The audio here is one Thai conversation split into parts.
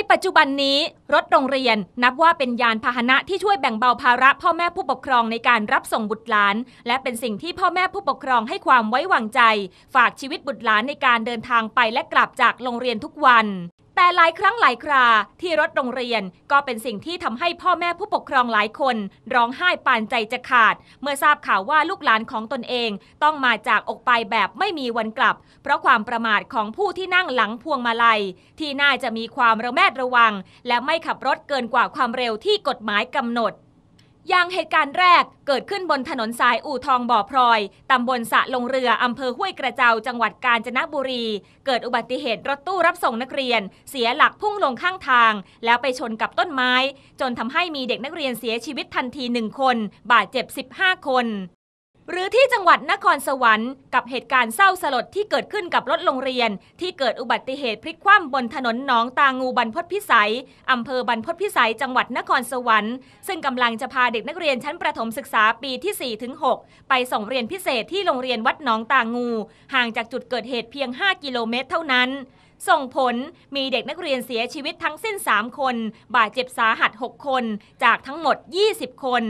ในปัจจุบันนี้รถโรงเรียนนับว่าเป็นยานพาหนะที่ช่วยแบ่งเบาภาระพ่อแม่ผู้ปกครองในการรับส่งบุตรหลาน และเป็นสิ่งที่พ่อแม่ผู้ปกครองให้ความไว้วางใจ ฝากชีวิตบุตรหลานในการเดินทางไปและกลับจากโรงเรียนทุกวัน แต่หลายครั้งหลายคราที่รถโรงเรียนก็เป็นสิ่งที่ทำให้พ่อแม่ผู้ปกครองหลายคน ร้องไห้ปานใจจะขาด เมื่อทราบข่าวว่าลูกหลานของตนเอง ต้องมาจากอกไปแบบไม่มีวันกลับ เพราะความประมาทของผู้ที่นั่งหลังพวงมาลัย ที่น่าจะมีความระแวดระวัง และไม่ขับรถเกินกว่าความเร็วที่กฎหมายกำหนด อย่างเหตุการณ์แรกเกิดขึ้นบนถนนสายอู่ทองบ่อพลอย ตำบลสะลงเรือ อำเภอห้วยกระเจ้าจังหวัดกาญจนบุรี เกิดอุบัติเหตุรถตู้รับส่งนักเรียน เสียหลักพุ่งลงข้างทาง แล้วไปชนกับต้นไม้ จนทำให้มีเด็กนักเรียนเสียชีวิตทันทีหนึ่งคน บาดเจ็บ 15 คน หรือที่จังหวัดนครสวรรค์กับเหตุการณ์เศร้าสลดที่เกิดขึ้นกับรถโรงเรียน ที่เกิดอุบัติเหตุพลิกคว่ำบนถนนหนองตางูบรรพตพิสัยอำเภอบรรพตพิสัยจังหวัดนครสวรรค์ ซึ่งกำลังจะพาเด็กนักเรียนชั้นประถมศึกษาปีที่4ถึง6ไปส่งเรียนพิเศษที่โรงเรียนวัดหนองตางู ห่างจากจุดเกิดเหตุเพียง 5 กิโลเมตรเท่านั้นส่งผลมีเด็กนักเรียนเสียชีวิตทั้งสิ้น 3 คน บาดเจ็บสาหัส 6 คน จากทั้งหมด 20 คน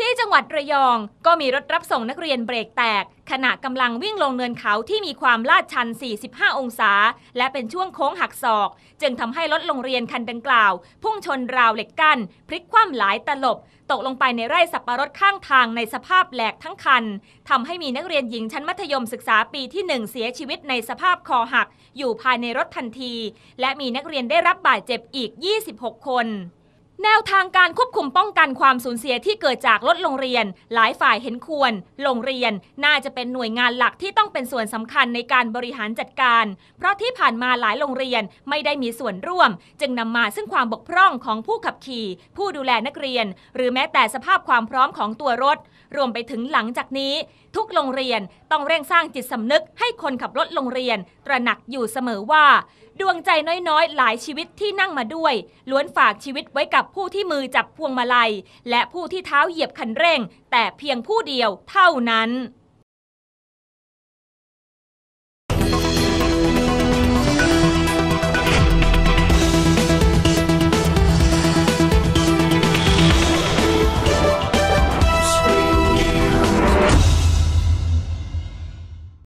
ที่จังหวัดระยองก็มีรถรับส่งนักเรียนเบรกแตก ขณะกำลังวิ่งลงเนินเขาที่มีความลาดชัน 45 องศา และเป็นช่วงโค้งหักศอก จึงทำให้รถโรงเรียนคันดังกล่าว พุ่งชนราวเหล็กกั้น พลิกคว่ำหลายตลบ ตกลงไปในไร่สับปะรดข้างทางในสภาพแหลกทั้งคันทำให้มีนักเรียนหญิงชั้นมัธยมศึกษาปีที่ 1 เสียชีวิตในสภาพคอหัก อยู่ภายในรถทันที และมีนักเรียนได้รับบาดเจ็บอีก 26 คน แนวทางการควบคุมป้องกันความสูญเสียที่เกิดจากรถโรงเรียน หลายฝ่ายเห็นควร โรงเรียนน่าจะเป็นหน่วยงานหลักที่ต้องเป็นส่วนสำคัญในการบริหารจัดการ เพราะที่ผ่านมาหลายโรงเรียนไม่ได้มีส่วนร่วม จึงนำมาซึ่งความบกพร่องของผู้ขับขี่ ผู้ดูแลนักเรียน หรือแม้แต่สภาพความพร้อมของตัวรถ รวมไปถึงหลังจากนี้ ทุกโรงเรียนต้องเร่งสร้างจิตสำนึก ให้คนขับรถโรงเรียน ตระหนักอยู่เสมอว่า ดวงใจน้อยๆ หลายชีวิตที่นั่งมาด้วย ล้วนฝากชีวิตไว้กับกับผู้ที่มือจับพวงมาลัย และผู้ที่เท้าเหยียบคันเร่ง แต่เพียงผู้เดียวเท่านั้น